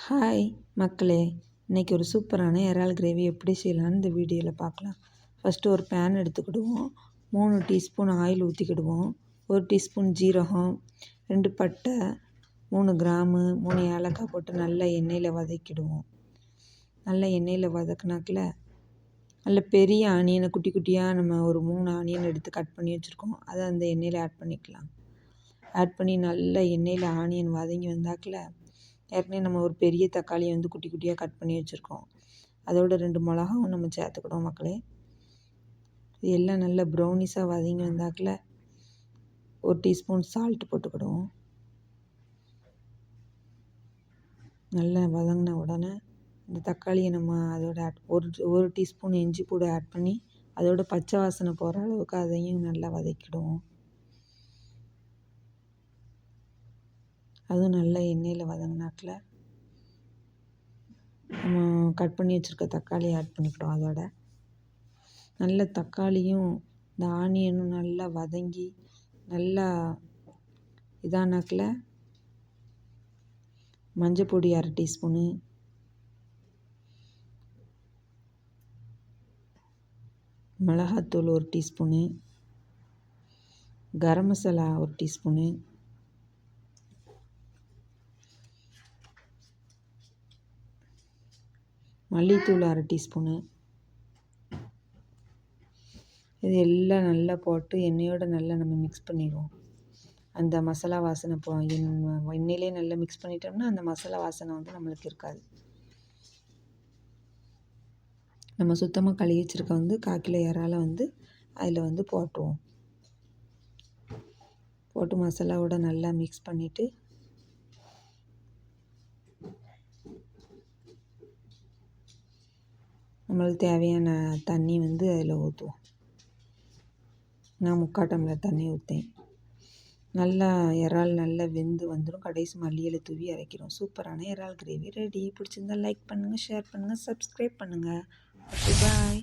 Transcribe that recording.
Hi மக்களே இன்றைக்கி ஒரு சூப்பரான இறால் கிரேவி எப்படி செய்யலான்னு இந்த வீடியோவில் பார்க்கலாம். ஃபஸ்ட்டு ஒரு பேன் எடுத்துக்கிடுவோம். மூணு டீஸ்பூன் ஆயில் ஊற்றிக்கிடுவோம் ஒரு டீஸ்பூன் ஜீரகம் ரெண்டு பட்டை மூணு கிராமு மூணு ஏலக்காய் போட்டு நல்லா எண்ணெயில் வதக்கிடுவோம். நல்லா எண்ணெயில் வதக்குனாக்கில் நல்ல பெரிய ஆனியனை குட்டி குட்டியாக நம்ம ஒரு மூணு ஆனியன் எடுத்து கட் பண்ணி வச்சுருக்கோம். அதை அந்த எண்ணெயில் ஆட் பண்ணிக்கலாம். ஆட் பண்ணி நல்லா எண்ணெயில் ஆனியன் வதங்கி வந்தாக்கில் ஏற்கனவே நம்ம ஒரு பெரிய தக்காளியை வந்து குட்டி குட்டியாக கட் பண்ணி வச்சுருக்கோம். அதோட ரெண்டு மிளகாவும் நம்ம சேர்த்துக்கிடுவோம் மக்களே. இது எல்லாம் நல்லா ப்ரௌனிஸாக வதங்கி வந்தாக்கில் ஒரு டீஸ்பூன் சால்ட் போட்டுக்கிடுவோம். நல்லா வதங்கின உடனே இந்த தக்காளியை நம்ம அதோட ஆட் ஒரு ஒரு டீஸ்பூன் இஞ்சி கூட ஆட் பண்ணி அதோட பச்சை வாசனை போகிற அளவுக்கு அதையும் நல்லா வதக்கிடுவோம். அதுவும் நல்லா எண்ணெயில் வதங்கினாக்கில் நம்ம கட் பண்ணி வச்சுருக்க தக்காளி ஆட் பண்ணிக்கிட்டோம் அதோட. நல்ல தக்காளியும் இந்த ஆனியனும் நல்லா வதங்கி நல்லா இதானாக்கில் மஞ்சள் பொடி அரை டீஸ்பூனு மிளகாத்தூள் ஒரு டீஸ்பூனு கரம் மசாலா ஒரு டீஸ்பூனு மல்லித்தூள் அரை டீஸ்பூனு. இது எல்லாம் நல்லா போட்டு எண்ணெயோடு நல்லா நம்ம மிக்ஸ் பண்ணிடுவோம். அந்த மசாலா வாசனை போ எண்ணெயிலே நல்லா மிக்ஸ் பண்ணிட்டோம்னா அந்த மசாலா வாசனை வந்து நம்மளுக்கு இருக்காது. நம்ம சுத்தமாக கழுவி வச்சுருக்க வந்து கால் கிலோ இறால வந்து அதில் வந்து போட்டுருவோம். போட்டு மசாலாவோட நல்லா மிக்ஸ் பண்ணிவிட்டு நம்மளுக்கு தேவையான தண்ணி வந்து அதில் ஊற்றுவோம். நான் முக்கால் டம்ளர் தண்ணி ஊற்றேன். நல்லா இறால் நல்லா வெந்து வந்துடும். கடைசி மல்லியில் தூவி இறக்கிறோம் சூப்பரான இறால் கிரேவி ரெடி. பிடிச்சிருந்தா லைக் பண்ணுங்கள் ஷேர் பண்ணுங்கள் சப்ஸ்கிரைப் பண்ணுங்கள் பாய்